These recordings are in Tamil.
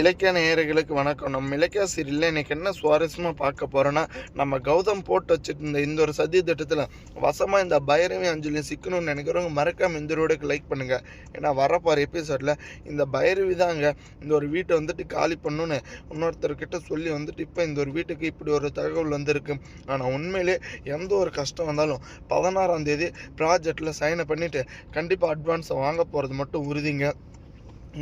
இலக்கிய நேயர்களுக்கு வணக்கம். நம்ம இலக்கிய சீரியலில் இன்னைக்கு என்ன சுவாரஸ்யமாக பார்க்க போகிறோன்னா நம்ம கௌதம் போட்டு வச்சுருந்த இந்த ஒரு சதி திட்டத்தில் வசமாக இந்த பைரவி அஞ்சலி சிக்கணும்னு நினைக்கிறவங்க மறக்காமல் இந்த ரோடுக்கு லைக் பண்ணுங்கள் ஏன்னா வரப்போகிற எபிசோடில் இந்த பைரவி தாங்க இந்த ஒரு வீட்டை வந்துட்டு காலி பண்ணணும்னு இன்னொருத்தர்கிட்ட சொல்லி வந்துட்டு இப்போ இந்த ஒரு வீட்டுக்கு இப்படி ஒரு தகவல் வந்திருக்கு. ஆனால் உண்மையிலே எந்த ஒரு கஷ்டம் வந்தாலும் பதினாறாம் தேதி ப்ராஜெக்டில் சைனை பண்ணிவிட்டு கண்டிப்பாக அட்வான்ஸை வாங்க போகிறது மட்டும் உறுதிங்க.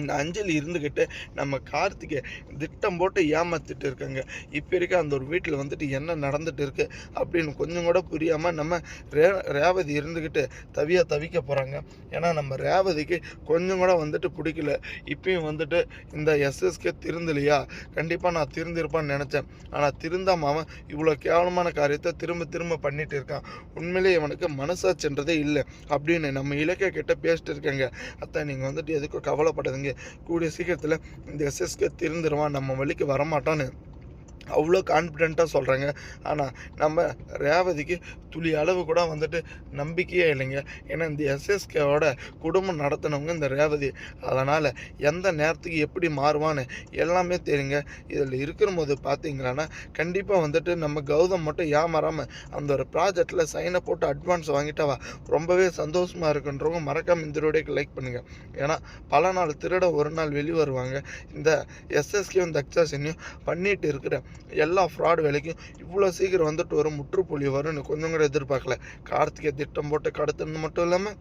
இந்த அஞ்சலி இருந்துக்கிட்டு நம்ம கார்த்திகை திட்டம் போட்டு ஏமாத்திட்டு இருக்காங்க. இப்போ இருக்க அந்த ஒரு வீட்டில் வந்துட்டு என்ன நடந்துட்டு இருக்கு அப்படின்னு கொஞ்சம் கூட புரியாமல் நம்ம ரே ரேவதி இருந்துக்கிட்டு தவியாக தவிக்க போகிறாங்க ஏன்னா நம்ம ரேவதிக்கு கொஞ்சம் கூட வந்துட்டு பிடிக்கல. இப்பயும் வந்துட்டு இந்த எஸ்எஸ்கே திருந்தலையா? கண்டிப்பாக நான் திருந்திருப்பான்னு நினச்சேன். ஆனால் திருந்தாம அவன் இவ்வளோ கேவலமான காரியத்தை திரும்ப திரும்ப பண்ணிட்டு இருக்கான். உண்மையிலேயே இவனுக்கு மனசாச்சுன்றதே இல்லை. அப்படின்னு நம்ம இலக்கிய கிட்ட பேசிட்டு இருக்காங்க. அத்தை நீங்கள் வந்துட்டு எதுக்கும் கவலைப்படுதுங்க. கூடிய சீக்கிரத்தில் இந்த எஸ்எஸ்கே திருந்துருவான். நம்ம வழிக்கு வரமாட்டான்னு. அவ்வளோ கான்ஃபிடெண்ட்டாக சொல்கிறாங்க ஆனால் நம்ம ரேவதிக்கு துளி அளவு கூட வந்துட்டு நம்பிக்கையே இல்லைங்க. ஏன்னா இந்த எஸ்எஸ்கேவோட குடும்பம் நடத்தினவங்க இந்த ரேவதி. அதனால் எந்த நேரத்துக்கு எப்படி மாறுவான்னு எல்லாமே தெரியுங்க. இதில் இருக்கிற போது பார்த்தீங்களான்னா கண்டிப்பாக வந்துட்டு நம்ம கௌதம் மட்டும் ஏமாறாமல் அந்த ஒரு ப்ராஜெக்டில் சைனை போட்டு அட்வான்ஸ் வாங்கிட்டவா? ரொம்பவே சந்தோஷமாக இருக்குன்றவங்க மறக்காமல் இந்த வீடியோக்கு லைக் பண்ணுங்கள் ஏன்னா பல நாள் திருட ஒரு நாள் வெளியே வருவாங்க இந்த எஸ்எஸ்கேவும் தக்ஷாசினியும் பண்ணிட்டு இருக்கிற எல்லா ஃப்ராட் வேலைக்கும் இவ்வளோ சீக்கிரம் வந்துட்டு வரும் முற்றுப்புள்ளி வரும்னு கொஞ்சம் கூட எதிர்பார்க்கல. கார்த்திகை திட்டம் போட்டு கடத்துன்னு மட்டும் இல்லாமல்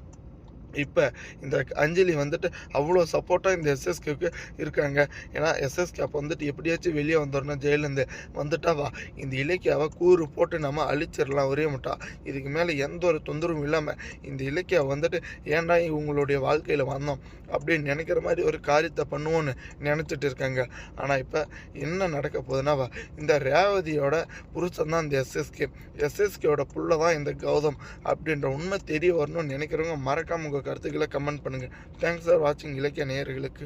இப்போ இந்த அஞ்சலி வந்துட்டு அவ்வளோ சப்போர்ட்டாக இந்த எஸ்எஸ்கேவுக்கு இருக்காங்க. ஏன்னா எஸ்எஸ்கே அப்போ வந்துட்டு எப்படியாச்சும் வெளியே வந்துடணும் ஜெயிலேருந்து வந்துட்டாவா இந்த இலக்கியாவை கூறு போட்டு நம்ம அழிச்சிடலாம் ஒரே முட்டா. இதுக்கு மேலே எந்த ஒரு தொந்தரவும் இல்லாமல் இந்த இலக்கியா வந்துட்டு ஏன்டா இவங்களுடைய வாழ்க்கையில் வந்தோம் அப்படின்னு நினைக்கிற மாதிரி ஒரு காரியத்தை பண்ணுவோன்னு நினச்சிட்டு இருக்காங்க. ஆனால் இப்போ என்ன நடக்க போகுதுன்னா வா இந்த ரேவதியோட புருஷன் தான் இந்த எஸ்எஸ்கே எஸ்எஸ்கேவோட புள்ள தான் இந்த கௌதம் அப்படின்ற உண்மை தெரிய வரணும்னு நினைக்கிறவங்க மறக்காம உங்கள் கருத்துக்களை கமெண்ட் பண்ணுங்கள். தேங்க்ஸ் ஃபார் வாட்சிங் இலக்கிய நேயர்களுக்கு